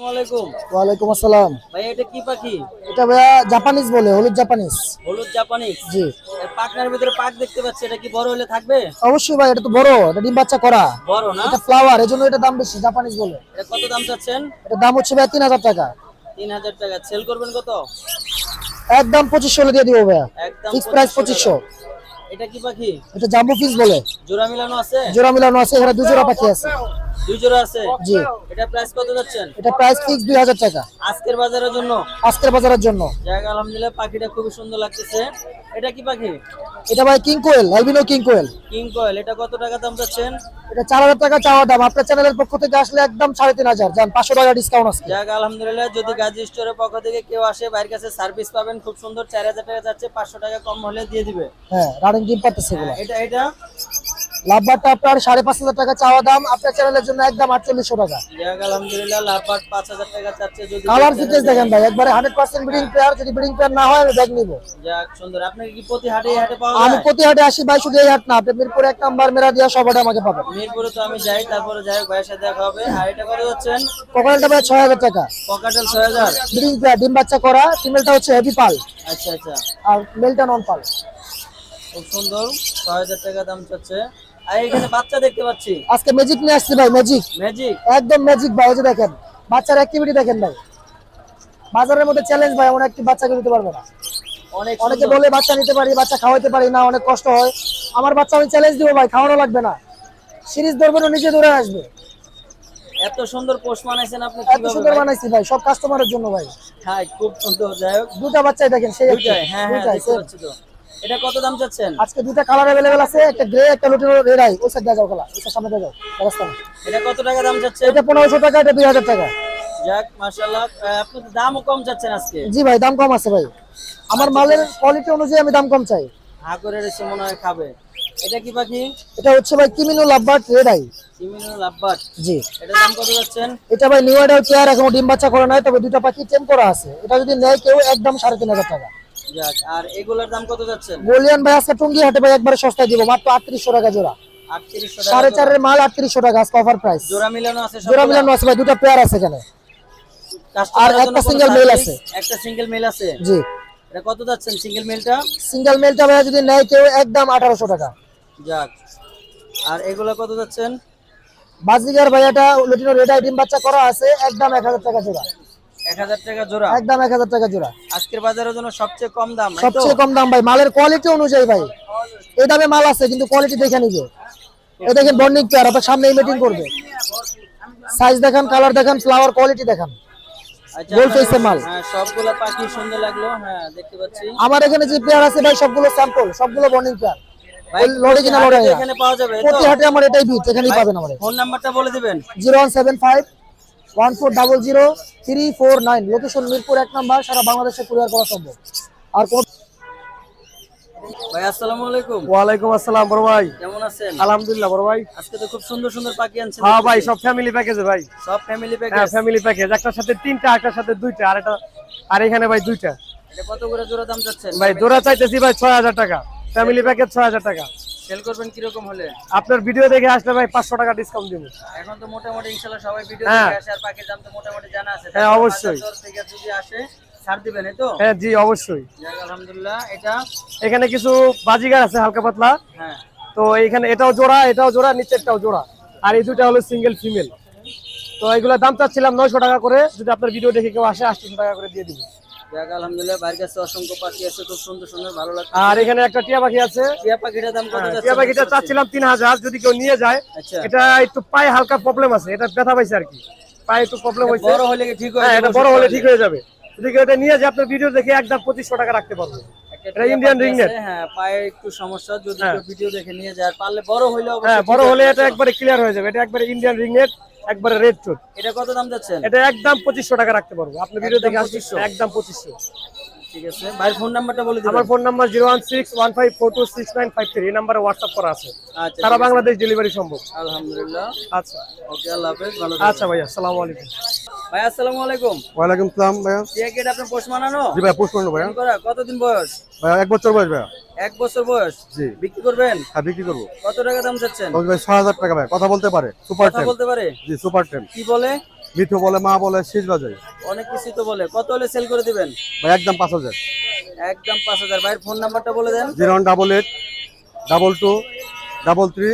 ওয়ালাইকুম আসসালাম। ভাই এটা কি পাখি? এটা ভাইয়া জাপানিজ বলে হলুদ জাপানিজ। হলুদ জাপানিজ? জি। এর ভিতরে পাক দেখতে পাচ্ছি এটা কি বড় হলে থাকবে? অবশ্যই ভাই এটা তো বড় এটা ডিম বাচ্চা করা। বড় না? এটা ফ্লাওয়ার এজন্য এটা দাম বেশি জাপানিজ বলে। এটা কত দাম চাচ্ছেন? এটা দাম হচ্ছে ভাই তিন হাজার টাকা। তিন হাজার টাকা। সেল করবেন কত? একদম পঁচিশশো হলে দিয়ে দিব ভাইয়া। একদম ফিক্স প্রাইস 2500 পঁচিশশো। এটা কি পাখি? এটা জাম্বু ফিশ বলে। জোড়া মিলানো আছে? জোড়া মিলানো আছে এখানে দুই জোড়া পাখি আছে। দুই জোড়া আছে? জি। এটা প্রাইস কত যাচ্ছেন? এটা প্রাইস ফিক্স দুই হাজার টাকা। আজকের বাজারের জন্য? আজকের বাজারের জন্য। জায়গা আলহামদুলিল্লাহ পাখিটা খুবই সুন্দর লাগতেছে। এটা কি পাখি? এটা ভাই king quail albino king quail. King quail এটা কত টাকা দাম চাচ্ছেন এটা চার হাজার টাকা চাওয়া দাম আপনার চ্যানেলের পক্ষ থেকে আসলে একদম সাড়ে তিন হাজার। যান পাঁচশো টাকা ডিসকাউন্ট আছে। যাক আলহামদুলিল্লাহ যদি গাজী স্টোরের পক্ষ থেকে কেউ আসে বাইরের কাছে সার্ভিস পাবেন খুব সুন্দর চার হাজার টাকা যাচ্ছে পাঁচশো টাকা কম হলে দিয়ে দিবে। হ্যাঁ রানিং ডিম পাচ্ছে এটা এটা? লাভবারটা আপনার সাড়ে পাঁচ হাজার টাকা চাওয়া দাম। আপনার চ্যানেলের জন্য একদম আটচল্লিশশো টাকা। কালার ফিটনেস দেখেন ভাই একবারে হান্ড্রেড পার্সেন্ট ব্রিডিং যদি ব্রিডিং পেয়ার না হয় আমি ব্যাগ নিবো। আমি প্রতি হাটে আসি ভাই শুধু এই হাট না আপনি মিরপুরে এক নাম্বার মেরা দিয়া আমাকে পাবেন। মিরপুরে তো আমি যাই তারপরে যাই ভাইয়ের সাথে দেখা হবে। আর এটা কত যাচ্ছেন? কোকারেলটা ভাই ছয় হাজার টাকা। পকাটেল ছয় হাজার? ব্রিডিং ডিম বাচ্চা করা ফিমেলটা হচ্ছে হেভি পাল। আচ্ছা আচ্ছা। আর মেলটা নন পাল খুব সুন্দর ছয় হাজার টাকা দাম চাচ্ছে। আর এখানে বাচ্চা দেখতে পাচ্ছি। আজকে ম্যাজিক নিয়ে আসছি ভাই ম্যাজিক ম্যাজিক একদম ম্যাজিক ভাই যে দেখেন বাচ্চার অ্যাক্টিভিটি দেখেন ভাই। বাজারের মধ্যে চ্যালেঞ্জ ভাই বাচ্চাকে দিতে পারবে না। অনেক অনেকে বলে বাচ্চা নিতে পারি বাচ্চা খাওয়াইতে পারি না অনেক কষ্ট হয়। আমার বাচ্চা আমি চ্যালেঞ্জ দিব ভাই খাওয়ানো লাগবে না। সিরিজ ধরবেন ও নিজে ধরে আসবে। এত সুন্দর পোস্ট বানাইছেন আপনি এত সুন্দর বানাইছি ভাই সব কাস্টমারের জন্য ভাই। হ্যাঁ খুব সুন্দর যাই হোক। দুটা বাচ্চাই দেখেন সেই হ্যাঁ হ্যাঁ দুইটাই দেখতে same। পাচ্ছি তো এটা কত দাম চাচ্ছেন আজকে দুটা কালার अवेलेबल আছে একটা গ্রে একটা লুটিনো রেড আই ওই সাইড দিয়ে যাও কালার ওই side সামনে দিয়ে যাও ব্যবস্থা নেই এটা কত টাকা দাম চাচ্ছেন এটা পনেরোশো টাকা এটা দুই হাজার টাকা যাক মাশাআল্লাহ আহ, আপনি তো দামও কম চাচ্ছেন আজকে জি ভাই দাম কম আছে ভাই আমার মালের কোয়ালিটি অনুযায়ী আমি দাম কম চাই হা করে এসে মনে হয় খাবে এটা কি পাখি এটা হচ্ছে ভাই কিমিনো লাভবার্ড রেড আই চিমিনো লাভবাট জি এটা দাম কত যাচ্ছেন এটা ভাই নিউ আইডাল চেয়ার এখনো ডিম বাচ্চা করে নাই তবে দুটা পাখি টেম করা আছে এটা যদি নেয় কেউ একদম সাড়ে তিন হাজার টাকা যাক আর এগুলোর দাম কত বলিয়ান ভাই আজকে টুঙ্গি হাটে ভাই একবারে সস্তায় দিব মাত্র আটত্রিশশো টাকা জোড়া। সাড়ে চারের মাল আটত্রিশশো টাকা আজকে অফার প্রাইস জোড়া মিলানো আছে জোড়া মিলানো আছে ভাই দুটা পেয়ার আছে এখানে। আর একটা single male আছে। একটা সিঙ্গেল মেল আছে? জি। এটা কত যাচ্ছেন সিঙ্গেল মেলটা সিঙ্গেল মেলটা ভাই যদি নেয় কেউ একদম আঠারোশো টাকা। যাক আর এগুলো কত যাচ্ছেন? বাজিগার ভাই এটা লুটিনো রেড আই ডিম বাচ্চা করা আছে একদম এক হাজার টাকা জোড়া। এক হাজার টাকা জোড়া? একদম এক হাজার টাকা জোড়া। আজকের বাজারের জন্য সবচেয়ে কম দাম সবচেয়ে কম দাম ভাই মালের কোয়ালিটি অনুযায়ী ভাই। এই দামে মাল আছে কিন্তু কোয়ালিটি দেখে নিবে। এই দেখেন বন্ডিং পেয়ার আপনার সামনে মিটিং করবে। সাইজ দেখান কালার দেখান ফ্লাওয়ার কোয়ালিটি দেখান। আচ্ছা, মাল। হ্যাঁ সবগুলো পাখি সুন্দর লাগল হ্যাঁ দেখতে পাচ্ছি। আমার এখানে যে পেয়ার আছে ভাই সবগুলো স্যাম্পল সবগুলো বন্ডিং পেয়ার লড়ে কিনা লড়ে এখানে পাওয়া যাবে প্রতি হাটে আমার এটাই এখানেই পাবেন আমার ফোন নাম্বারটা বলে দিবেন। Zero one four double zero three four nine. Location Mirpur এক নাম্বার সারা বাংলাদেশে কুরিয়ার করা সম্ভব। আর ভাই আসসালামু আলাইকুম। ওয়ালাইকুম আসসালাম বড় ভাই। কেমন আছেন? আলহামদুলিল্লাহ বড় ভাই। আজকে তো খুব সুন্দর সুন্দর পাখি আনছেন হ্যাঁ ভাই সব ফ্যামিলি প্যাকেজে ভাই। সব ফ্যামিলি হ্যাঁ প্যাকেজ ফ্যামিলি প্যাকেজ একটার সাথে তিনটা একটার সাথে দুইটা আর এখানে ভাই দুইটা। কত করে জোড়া দাম চাচ্ছেন ভাই জোড়া চাইতেছি ভাই ছয় হাজার টাকা। ফ্যামিলি প্যাকেজ ছয় হাজার টাকা। সেল করবেন কীরকম হলে? আপনার ভিডিও দেখে আসলে ভাই পাঁচশো টাকা ডিসকাউন্ট দিব। এখন তো মোটামুটি ইনশাআল্লাহ সবাই ভিডিও হ্যাঁ। দেখে আসে আর পাখির দাম তো মোটামুটি জানা আছে। হ্যাঁ, অবশ্যই। থেকে যদি আসে ছাড় দিবেন তো? হ্যাঁ জি অবশ্যই। আলহামদুলিল্লাহ এটা? এখানে কিছু বাজিগার আছে হালকা পাতলা। হ্যাঁ। তো এখানে এটাও জোড়া এটাও জোড়া নিচেরটাও জোড়া। আর এই দুটা হলো সিঙ্গেল ফিমেল তো এগুলোর দাম চাচ্ছিলাম নয়শো টাকা করে। যদি আপনার ভিডিও দেখে কেউ আসে আটশো টাকা করে দিয়ে দিবি। যাক আলহামদুলিল্লাহ বাইরের কাছে অসংখ্য পাখি আছে খুব সুন্দর সুন্দর ভালো লাগছে। আর এখানে একটা টিয়া পাখি আছে। টিয়া পাখিটার দাম কত যাচ্ছে? টিয়া পাখিটা চাচ্ছিলাম তিন হাজার যদি কেউ নিয়ে যায় আচ্ছা। এটা একটু পায়ে হালকা প্রবলেম আছে এটা ব্যথা পাইছে আর কি। পায়ে একটু প্রবলেম হয়েছে বড় হলে ঠিক হয়ে হ্যাঁ যাবে? এটা বড় হলে ঠিক হয়ে যাবে। যদি কেউ এটা নিয়ে যায় আপনার ভিডিও দেখে একদম পঁচিশশো টাকা রাখতে পারবে। এটা ইন্ডিয়ান পাখি রিংনেট হ্যাঁ পায়ে একটু সমস্যা যদি। ভিডিও দেখে নিয়ে যায় পারলে বড় হইলে হ্যাঁ বড় হলে এটা একবারে ক্লিয়ার হয়ে যাবে। এটা একবারে ইন্ডিয়ান রিংনেট একবারে রেড চুট এটা কত দাম যাচ্ছেন? এটা একদম পঁচিশশো টাকা রাখতে পারব। আপনি ভিডিও দেখে আসলে 2500 একদম ঠিক আছে। ফোন নাম্বারটা বলে আমার ফোন নাম্বার এই করা আছে। আচ্ছা সারা বাংলাদেশ ডেলিভারি সম্ভব। আলহামদুলিল্লাহ। আচ্ছা। ওকে আল্লাহ হাফেজ। ভালো আচ্ছা ভাইয়া আসসালামু আলাইকুম। ভাই আসসালামু আলাইকুম। ওয়ালাইকুম সালাম ভাইয়া। টিয়া কেট আপনার পোষ মানানো? জি ভাই পোস্ট করব ভাইয়া। কতদিন বয়স? ভাইয়া এক বছর বয়স ভাইয়া। এক বছর বয়স? জি। বিক্রি করবেন? হ্যাঁ বিক্রি করব। কত টাকা দাম চাচ্ছেন? ভাই ছয় হাজার টাকা ভাই কথা বলতে পারে। সুপার কথা বলতে পারে? জি সুপার টেন কি বলে? মিঠু বলে মা বলে শীষ বাজায় অনেক কিছু তো বলে। কত হলে সেল করে দিবেন? ভাই একদম পাঁচ হাজার। একদম পাঁচ হাজার। ভাইয়ের ফোন নাম্বারটা বলে দেন। Zero double eight double two double three